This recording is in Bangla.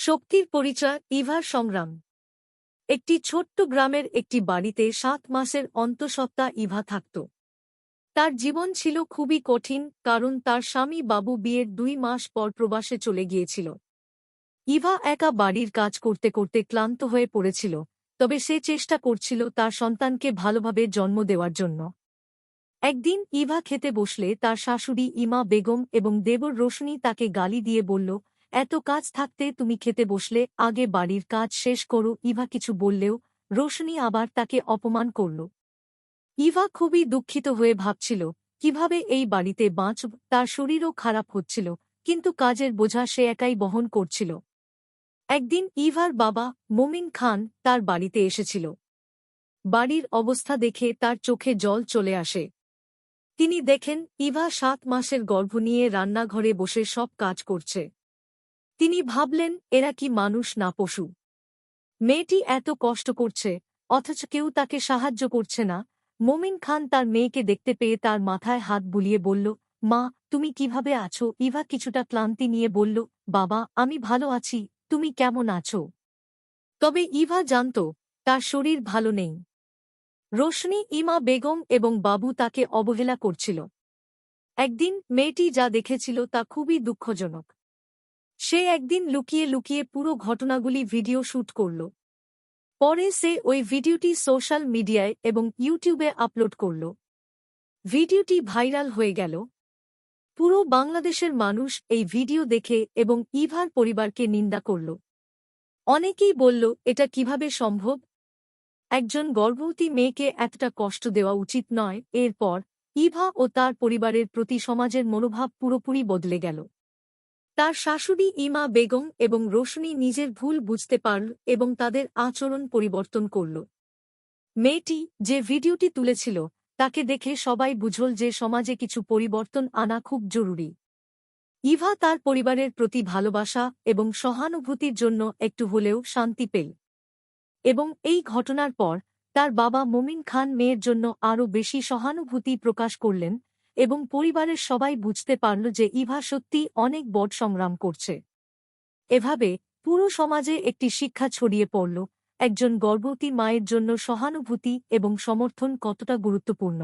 শক্তির পরিচয় ইভার সংগ্রাম। একটি ছোট্ট গ্রামের একটি বাড়িতে সাত মাসের অন্তঃসত্ত্বা ইভা থাকত। তার জীবন ছিল খুবই কঠিন, কারণ তার স্বামী বাবু বিয়ের দুই মাস পর প্রবাসে চলে গিয়েছিল। ইভা একা বাড়ির কাজ করতে করতে ক্লান্ত হয়ে পড়েছিল, তবে সে চেষ্টা করছিল তার সন্তানকে ভালোভাবে জন্ম দেওয়ার জন্য। একদিন ইভা খেতে বসলে তার শাশুড়ি ইমা বেগম এবং দেবর রোশনি তাকে গালি দিয়ে বলল এত কাজ থাকতে তুমি খেতে বসলে, আগে বাড়ির কাজ শেষ করো, ইভা কিছু বললেও রোশনি আবার তাকে অপমান করল। ইভা খুবই দুঃখিত হয়ে ভাবছিল, কীভাবে এই বাড়িতে বাঁচব, তার শরীরও খারাপ হচ্ছিল, কিন্তু কাজের বোঝা সে একাই বহন করছিল। একদিন ইভার বাবা মোমিন খান তার বাড়িতে এসেছিল। বাড়ির অবস্থা দেখে তার চোখে জল চলে আসে। তিনি দেখেন, ইভা সাত মাসের গর্ভ নিয়ে রান্নাঘরে বসে সব কাজ করছে। তিনি ভাবলেন, এরা কি মানুষ না পশু? মেয়েটি এত কষ্ট করছে, অথচ কেউ তাকে সাহায্য করছে না। মোমিন খান তার মেয়েকে দেখতে পেয়ে তার মাথায় হাত বুলিয়ে বলল, মা, তুমি কীভাবে আছো? ইভা কিছুটা ক্লান্তি নিয়ে বলল, বাবা, আমি ভালো আছি, তুমি কেমন আছো? তবে ইভা জানত, তার শরীর ভালো নেই। রোশনি, ইমা বেগম এবং বাবু তাকে অবহেলা করছিল। একদিন মেয়েটি যা দেখেছিল তা খুবই দুঃখজনক। সে একদিন লুকিয়ে লুকিয়ে পুরো ঘটনাগুলি ভিডিও শ্যুট করল। পরে সে ওই ভিডিওটি সোশ্যাল মিডিয়ায় এবং ইউটিউবে আপলোড করল। ভিডিওটি ভাইরাল হয়ে গেল। পুরো বাংলাদেশের মানুষ এই ভিডিও দেখে এবং ইভার পরিবারকে নিন্দা করল। অনেকেই বলল, এটা কীভাবে সম্ভব? একজন গর্ভবতী মেয়েকে এতটা কষ্ট দেওয়া উচিত নয়। এরপর ইভা ও তার পরিবারের প্রতি সমাজের মনোভাব পুরোপুরি বদলে গেল। তার শাশুড়ি ইমা বেগম এবং রোশনি নিজের ভুল বুঝতে পারল এবং তাদের আচরণ পরিবর্তন করল। মেয়েটি যে ভিডিওটি তুলেছিল, তাকে দেখে সবাই বুঝল যে সমাজে কিছু পরিবর্তন আনা খুব জরুরি। ইভা তার পরিবারের প্রতি ভালোবাসা এবং সহানুভূতির জন্য একটু হলেও শান্তি পেল। এবং এই ঘটনার পর তার বাবা মোমিন খান মেয়ের জন্য আরও বেশি সহানুভূতি প্রকাশ করলেন এবং পরিবারের সবাই বুঝতে পারল যে ইভা সত্যি অনেক বড় সংগ্রাম করছে। এভাবে পুরো সমাজে একটি শিক্ষা ছড়িয়ে পড়ল, একজন গর্ভবতী মায়ের জন্য সহানুভূতি এবং সমর্থন কতটা গুরুত্বপূর্ণ।